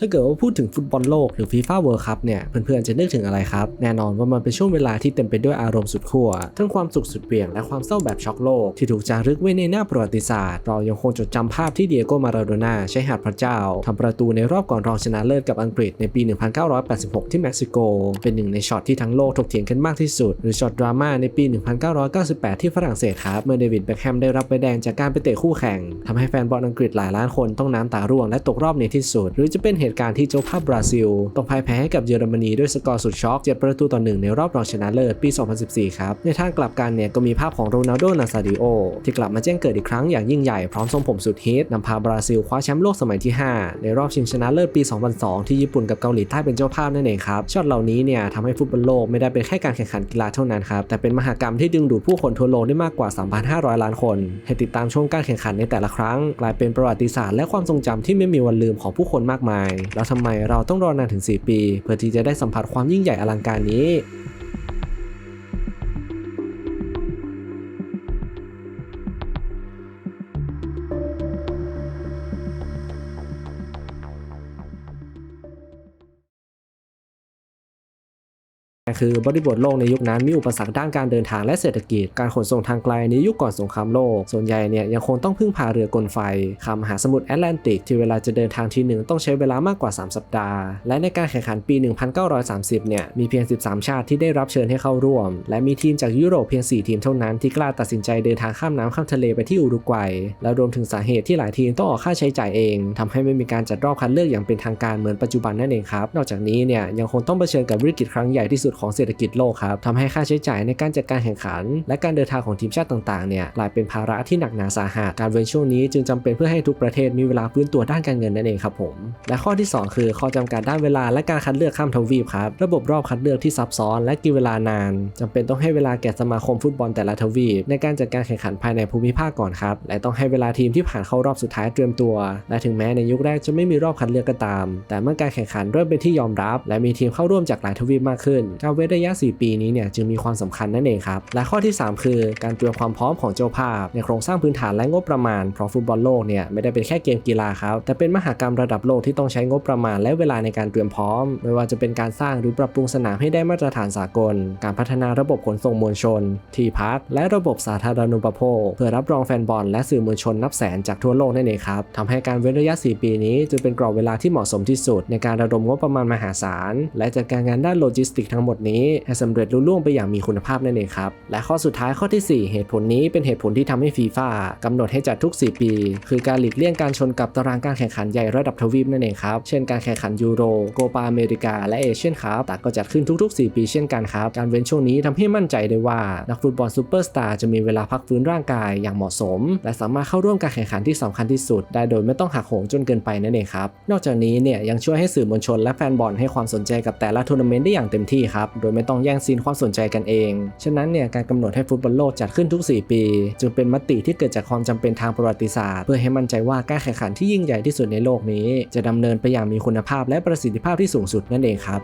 ถ้าเกิดว่าพูดถึงฟุตบอลโลกหรือฟีฟ่าเวิลด์คัพเนี่ย เพื่อนๆ จะนึกถึงอะไรครับ แน่นอนว่ามันเป็นช่วงเวลาที่เต็มไปด้วยอารมณ์สุดขั้วทั้งความสุขสุดเบี่ยงและความเศร้าแบบช็อกโลก ที่ถูกจารึกไว้ในหน้าประวัติศาสตร์ เรายังคงจดจำภาพที่เดียโกมาราโดน่าใช้หาดพระเจ้าทำประตูในรอบก่อนรองชนะเลิศกับอังกฤษในปี 1986 ที่เม็กซิโก เป็นหนึ่งในช็อตที่ทั้งโลกถกเถียงกันมากที่สุด หรือช็อตดราม่าในปี 1998 ที่ฝรั่งเศสครับเมื่อเดวิดแบ็คแฮมได้รับใบแดงจากการไปเตะคู่แข่งทำให้แฟนบอลอังกฤษหลายล้านคนต้องน้ำตาร่วงและตกรอบในที่สุด หรือจะเป็นเหตุการณ์ที่เจ้าภาพบราซิล ต้องพ่ายแพ้ให้กับเยอรมนีด้วยสกอร์สุดช็อก7ประตูต่อหนึ่งในรอบรองชนะเลิศปี 2014 ครับ ในทางกลับกันเนี่ยก็มีภาพของโรนัลโดนาซาดิโอที่กลับมาแจ้งเกิดอีกครั้งอย่างยิ่งใหญ่พร้อมทรงผมสุดฮิตนำพาบราซิลคว้าแชมป์โลกสมัยที่ 5 ในรอบชิงชนะเลิศปี 2002 ที่ญี่ปุ่นกับเกาหลีใต้เป็นเจ้าภาพนั่นเองครับช็อตเหล่านี้เนี่ยทำให้ฟุตบอลโลกไม่ได้เป็นแค่การแข่งขันกีฬาเท่านั้นครับแต่เป็นมหกรรมที่ดึงดูดผู้คนทั่วโลกได้มากกว่า 3,500 ล้านคน ให้ติดตามชมการแข่งขันในแต่ละครั้ง กลายเป็นประวัติศาสตร์และความทรงจำที่ไม่มีวันลืมของผู้คนมากมายแล้วทำไมเราต้องรอนานถึง 4 ปี เพื่อที่จะได้สัมผัสความยิ่งใหญ่อลังการนี้ คือบริบทโลกในยุคนั้นมีอุปสรรคด้านการเดินทางและเศรษฐกิจ การขนส่งทางไกลในยุคก่อนสงครามโลก ส่วนใหญ่เนี่ยยังคงต้องพึ่งพาเรือกลไฟข้ามหาสมุทรแอตแลนติกที่เวลาจะเดินทางทีหนึ่งต้องใช้เวลามากกว่า 3 สัปดาห์ และในการแข่งขันปี 1930 เนี่ยมีเพียง 13 ชาติที่ได้รับเชิญให้เข้าร่วม และมีทีมจากยุโรปเพียง 4 ทีมเท่านั้นที่กล้าตัดสินใจเดินทางข้ามน้ำข้ามทะเลไปที่อุรุกวัย และรวมถึงสาเหตุที่หลายทีมต้องออกค่าใช้จ่ายเองทำให้ไม่มีการจัดรอบคัดเลือกอย่างเป็นทางการเหมือนปัจจุบันนั่นเองครับ นอกจากนี้เนี่ยยังคงต้องเผชิญกับวิกฤตครั้งใหญ่ที่สุดของเศรษฐกิจโลกครับทำให้ค่าใช้จ่ายในการจัดการแข่งขัน และการเดินทางของทีมชาติต่างๆเนี่ยกลายเป็นภาระที่หนักหนาสาหัสการเว้นช่วงนี้จึงจำเป็นเพื่อให้ทุกประเทศมีเวลาฟื้นตัวด้านการเงินนั่นเองครับผม และข้อที่ 2 คือข้อจำกัดด้านเวลาและการคัดเลือกข้ามทวีปครับระบบรอบคัดเลือกที่ซับซ้อน และกินเวลานานจำเป็นต้องให้เวลาแก่สมาคมฟุตบอลแต่ละทวีปในการจัดการแข่งขันภายในภูมิภาคก่อนครับและต้องให้เวลาทีมที่ผ่านเข้ารอบสุดท้ายเตรียมตัว และถึงแม้ในยุคแรกจะไม่มีรอบคัดเลือกก็ตาม แต่เมื่อการแข่งขันเริ่มเป็นที่ยอมรับ และมีทีมเข้าร่วมจากหลายทวีปมากขึ้นการเว้นระยะ 4 ปีนี้เนี่ยจึงมีความสำคัญนั่นเองครับ และข้อที่ 3 คือการเตรียมความพร้อมของเจ้าภาพ ในโครงสร้างพื้นฐานและงบประมาณเพราะฟุตบอลโลกเนี่ยไม่ได้เป็นแค่เกมกีฬาครับแต่เป็นมหากรรมระดับโลกที่ต้องใช้งบประมาณและเวลาในการเตรียมพร้อม ไม่ว่าจะเป็นการสร้างหรือปรับปรุงสนามให้ได้มาตรฐานสากล การพัฒนาระบบขนส่งมวลชน ที่พักและระบบสาธารณูปโภค เพื่อรับรองแฟนบอลและสื่อมวลชนนับแสนจากทั่วโลกนั่นเองครับทำให้การเว้นระยะ 4 ปีนี้จึงเป็นกรอบเวลาที่เหมาะสมที่สุด ในการระดมงบประมาณมหาศาลและจัดการงานด้านโลจิสติกทั้งหมดนี้ให้สำเร็จลุล่วงไปอย่างมีคุณภาพนั่นเองครับ และข้อสุดท้ายข้อที่ 4 เหตุผลนี้เป็นเหตุผลที่ทำให้ฟีฟ่ากำหนดให้จัดทุก 4 ปี คือการหลีกเลี่ยงการชนกับตารางการแข่งขันใหญ่ระดับทวีปนั่นเองครับ เช่นการแข่งขันยูโรโกปาอเมริกา และเอเชียนคัพแต่ก็จัดขึ้นทุก ๆ 4 ปีเช่นกันครับ การเว้นช่วงนี้ทำให้มั่นใจได้ว่านักฟุตบอลซูเปอร์สตาร์จะมีเวลาพักฟื้นร่างกายอย่างเหมาะสม และสามารถเข้าร่วมการแข่งขันที่สำคัญที่สุด ได้โดยไม่ต้องหักโหมจนเกินไปนั่นเองครับ นอกจากนี้เนี่ยยังช่วยให้สื่อมวลชนและแฟนบอลให้ความสนใจกับแต่ละทัวร์นาเมนต์ได้อย่างเต็มที่ครับโดยไม่ต้องแย่งซีนความสนใจกันเอง ฉะนั้นเนี่ยการกำหนดให้ฟุตบอลโลกจัดขึ้นทุก 4 ปี จึงเป็นมติที่เกิดจากความจำเป็นทางประวัติศาสตร์ เพื่อให้มั่นใจว่าการแข่งขันที่ยิ่งใหญ่ที่สุดในโลกนี้ จะดำเนินไปอย่างมีคุณภาพและประสิทธิภาพที่สูงสุดนั่นเองครับ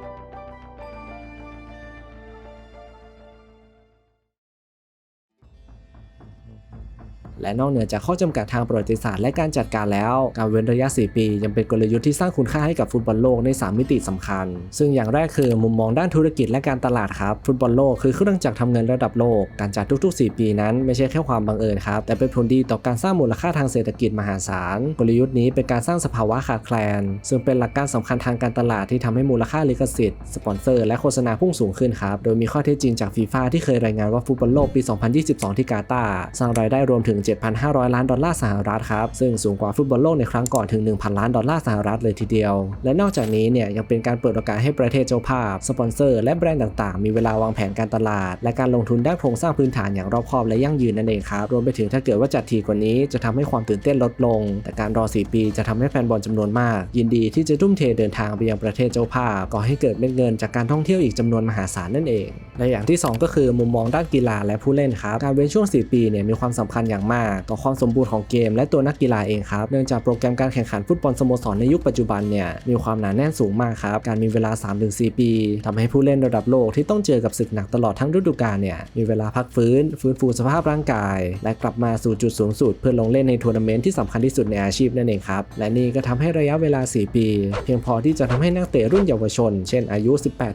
และนอกเหนือจากข้อจำกัดทางประวัติศาสตร์และการจัดการแล้ว การเว้นระยะ 4 ปี ยังเป็นกลยุทธ์ที่สร้างคุณค่าให้กับฟุตบอลโลกใน 3 มิติสำคัญ ซึ่งอย่างแรกคือมุมมองด้านธุรกิจและการตลาดครับฟุตบอลโลกคือเครื่องจักรทำเงินระดับโลกการจัดทุก ๆ 4 ปีนั้นไม่ใช่แค่ความบังเอิญครับแต่เป็นผลดีต่อการสร้างมูลค่าทางเศรษฐกิจมหาศาลกลยุทธ์นี้เป็นการสร้างสภาวะขาดแคลน ซึ่งเป็นหลักการสำคัญทางการตลาดที่ทำให้มูลค่าลิขสิทธิ์สปอนเซอร์และโฆษณาพุ่งสูงขึ้นครับโดยมีข้อเท็จจริงจากฟีฟ่าที่เคยรายงานว่าฟุตบอลโลกปี 2022 ที่กาตาร์สร้างรายได้รวมถึง7,500 ล้านดอลลาร์สหรัฐครับซึ่งสูงกว่าฟุตบอลโลกในครั้งก่อนถึง 1,000 ล้านดอลลาร์สหรัฐเลยทีเดียว และนอกจากนี้เนี่ยยังเป็นการเปิดโอกาสให้ประเทศเจ้าภาพ สปอนเซอร์และแบรนด์ต่างๆ มีเวลาวางแผนการตลาด และการลงทุนด้านโครงสร้างพื้นฐานอย่างรอบคอบและยั่งยืนนั่นเองครับรวมไปถึงถ้าเกิดว่าจัดทีกว่านี้จะทำให้ความตื่นเต้นลดลง แต่การรอ 4 ปีจะทำให้แฟนบอลจำนวนมาก ยินดีที่จะทุ่มเทเดินทางไปยังประเทศเจ้าภาพก่อให้เกิดเม็ดเงินจากการท่องเที่ยวอีกจำนวนมหาศาลนั่นเองและอย่างที่ 2 ก็คือมุมมองด้านกีฬาและผู้เล่นครับการเว้นช่วง 4 ปีเนี่ยมีความสำคัญอย่างมากต่อความสมบูรณ์ของเกม และตัวนักกีฬาเองครับเนื่องจากโปรแกรมการแข่งขันฟุตบอลสโมสรในยุคปัจจุบันเนี่ยมีความหนาแน่นสูงมากครับการมีเวลา 3-4 ปีทำให้ผู้เล่นระดับโลกที่ต้องเจอกับศึกหนักตลอดทั้งฤดูกาลเนี่ยมีเวลาพักฟื้น ฟื้นฟูสภาพร่างกาย และกลับมาสู่จุดสูงสุด เพื่อลงเล่นในทัวร์นาเมนต์ที่สำคัญที่สุดในอาชีพนั่นเองครับและนี่ก็ทำให้ระยะเวลา 4 ปี เพียงพอที่จะทำให้นักเตะรุ่นเยาวชน เช่นอายุ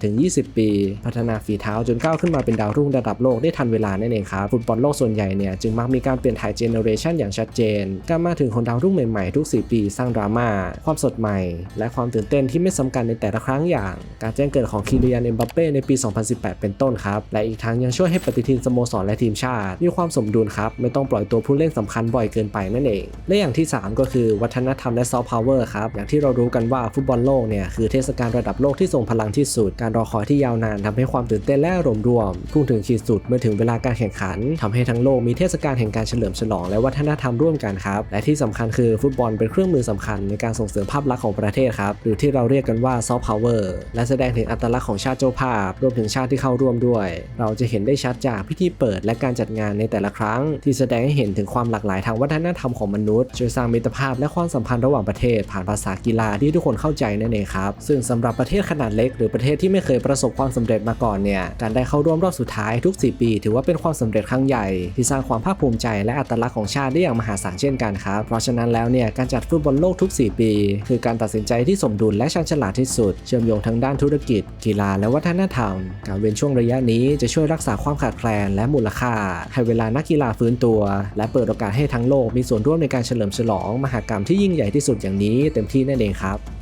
18-20 ปี พัฒนาฝีเท้าจนก้าวขึ้นมาเป็นดาวรุ่งระดับโลกได้ทันเวลานั่นเองครับฟุตบอลโลกส่วนใหญ่เนี่ยจึงมักมีการเปลี่ยนถ่ายเจเนอเรชันอย่างชัดเจน การมาถึงของดาวรุ่งใหม่ๆทุก 4 ปีสร้างดราม่า ความสดใหม่ และความตื่นเต้นที่ไม่ซ้ำกันในแต่ละครั้งอย่าง การแจ้งเกิดของคิริยันเอ็มบัปเป้ในปี 2018 เป็นต้นครับ และอีกทั้งยังช่วยให้ปฏิทินสโมสรและทีมชาติ มีความสมดุลครับไม่ต้องปล่อยตัวผู้เล่นสำคัญบ่อยเกินไปนั่นเอง และอย่างที่ 3 ก็คือวัฒนธรรมและซอฟต์พาวเวอร์ครับอย่างที่เรารู้กันว่าฟุตบอลโลกเนี่ยคือเทศกาลระดับโลกที่ทรงพลังที่สุด การรอคอยที่ยาวนานทำให้ความตื่นเต้นและอารมณ์รวมพุ่งถึงขีดสุดเมื่อถึงเวลาการแข่งขันทำให้ทั้งโลกมีเทศกาลแห่งการเฉลิมฉลองและวัฒนธรรมร่วมกันครับ และที่สำคัญคือฟุตบอลเป็นเครื่องมือสำคัญในการส่งเสริมภาพลักษณ์ของประเทศครับ หรือที่เราเรียกกันว่าซอฟต์พาวเวอร์และแสดงถึงอัตลักษณ์ของชาติเจ้าภาพ รวมถึงชาติที่เข้าร่วมด้วย เราจะเห็นได้ชัดจากพิธีเปิดและการจัดงานในแต่ละครั้ง ที่แสดงให้เห็นถึงความหลากหลายทางวัฒนธรรมของมนุษย์ช่วยสร้างมิตรภาพและความสัมพันธ์ระหว่างประเทศ ผ่านภาษากีฬาที่ทุกคนเข้าใจนั่นเองครับ ซึ่งสำหรับประเทศขนาดเล็ก หรือประเทศที่ไม่เคยประสบความสำเร็จมาก่อนเนี่ยการได้เข้าร่วมรอบสุดท้ายทุก 4 ปี ถือว่าเป็นความสำเร็จครั้งใหญ่ที่สร้างความภาคภูมิใจและอัตตลักษณ์ของชาติได้อย่างมหาศาลเช่นกันครับ เพราะฉะนั้นแล้วเนี่ยการจัดฟุตบอลโลกทุก 4 ปี คือการตัดสินใจที่สมดุลและชันฉลาดที่สุด เชื่อมโยงทั้งด้านธุรกิจ กีฬาและวัฒนธรรม การเว้นช่วงระยะนี้จะช่วยรักษาความขาดแคลนและมูลค่า ให้เวลานักกีฬาฟื้นตัว และเปิดโอกาสให้ทั้งโลกมีส่วนร่วมในการเฉลิมฉลองมหากรรมที่ยิ่งใหญ่ที่สุดอย่างนี้เต็มที่นั่นเองครับ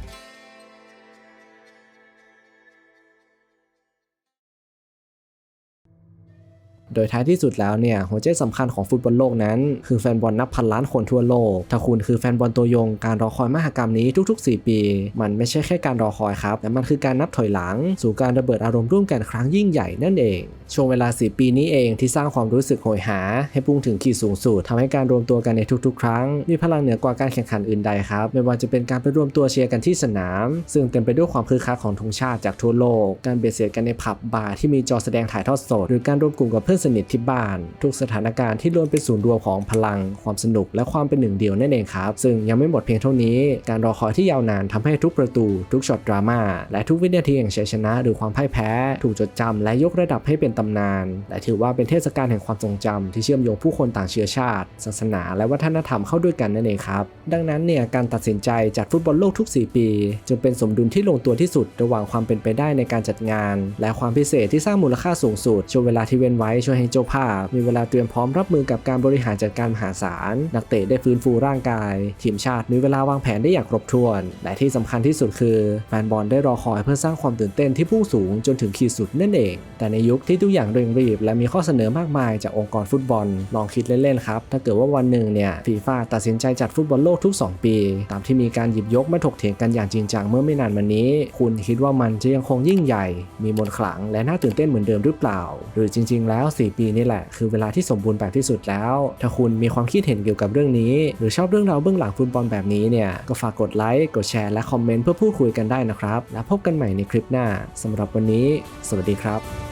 โดยท้ายที่สุดแล้วเนี่ยหัวใจสำคัญของฟุตบอลโลกนั้น คือแฟนบอลนับพันล้านคนทั่วโลก ถ้าคุณคือแฟนบอลตัวยงการรอคอยมหกรรมนี้ทุก ๆ 4 ปี มันไม่ใช่แค่การรอคอยครับแต่มันคือการนับถอยหลัง สู่การระเบิดอารมณ์ร่วมกันครั้งยิ่งใหญ่นั่นเอง ช่วงเวลา 4 ปีนี้เองที่สร้างความรู้สึกโหยหา ให้พุ่งถึงขีดสูงสุดทำให้การรวมตัวกันในทุกๆ ครั้ง มีพลังเหนือกว่าการแข่งขันอื่นใดครับ ไม่ว่าจะเป็นการไปรวมตัวเชียร์กันที่สนาม ซึ่งเต็มไปด้วยความคึกคักของธงชาติจากทั่วโลก การเบียดเสียดกันในผับบาร์ที่มีจอแสดงถ่ายทอดสด หรือการรวมกลุ่มกับเพื่อนสนิทที่บ้าน ทุกสถานการณ์ที่ล้วนเป็นศูนย์รวมของพลัง ความสนุกและความเป็นหนึ่งเดียวนั่นเองครับ ซึ่งยังไม่หมดเพียงเท่านี้ การรอคอยที่ยาวนานทำให้ทุกประตู ทุกช็อตดราม่าและทุกวินาทีแห่งชัยชนะ หรือความพ่ายแพ้ ถูกจดจำและยกระดับให้เป็นตำนาน และถือว่าเป็นเทศกาลแห่งความทรงจำที่เชื่อมโยงผู้คนต่างเชื้อชาติ ศาสนา และวัฒนธรรมเข้าด้วยกันนั่นเองครับ ดังนั้นเนี่ยการตัดสินใจจัดฟุตบอลโลกทุก 4 ปี จึงเป็นสมดุลที่ลงตัวที่สุด ระหว่างความเป็นไปได้ในการจัดงาน และความพิเศษที่สร้างมูลค่าสูงสุดช่วงเวลาที่เว้นไว้ช่วยให้เจ้าภาพ มีเวลาเตรียมพร้อมรับมือกับการบริหารจัดการมหาศาลนักเตะได้ฟื้นฟูร่างกาย ทีมชาติมีเวลาวางแผนได้อย่างครบถ้วน และที่สำคัญที่สุดคือแฟนบอลได้รอคอยเพื่อสร้างความตื่นเต้นที่พุ่งสูงจนถึงขีดสุดนั่นเอง แต่ในยุคที่ทุกอย่างเร่งรีบ และมีข้อเสนอมากมายจากองค์กรฟุตบอล ลองคิดเล่นๆครับ ถ้าเกิดว่าวันหนึ่งเนี่ยฟีฟ่าตัดสินใจจัดฟุตบอลโลกทุก 2 ปี ตามที่มีการหยิบยกมาถกเถียงกันอย่างจริงจังเมื่อไม่นานมานี้ คุณคิดว่ามันจะยังคงยิ่งใหญ่ มีมนขลังและน่าตื่นเต้นเหมือนเดิมหรือเปล่า หรือจริง ๆ แล้ว 4 ปีนี่แหละคือเวลาที่สมบูรณ์แบบที่สุดแล้ว ถ้าคุณมีความคิดเห็นเกี่ยวกับเรื่องนี้ หรือชอบเรื่องราวเบื้องหลังฟุตบอลแบบนี้เนี่ยก็ฝากกดไลค์กดแชร์และคอมเมนต์เพื่อพูดคุยกันได้นะครับ แล้วพบกันใหม่ในคลิปหน้าสำหรับวันนี้ สวัสดีครับ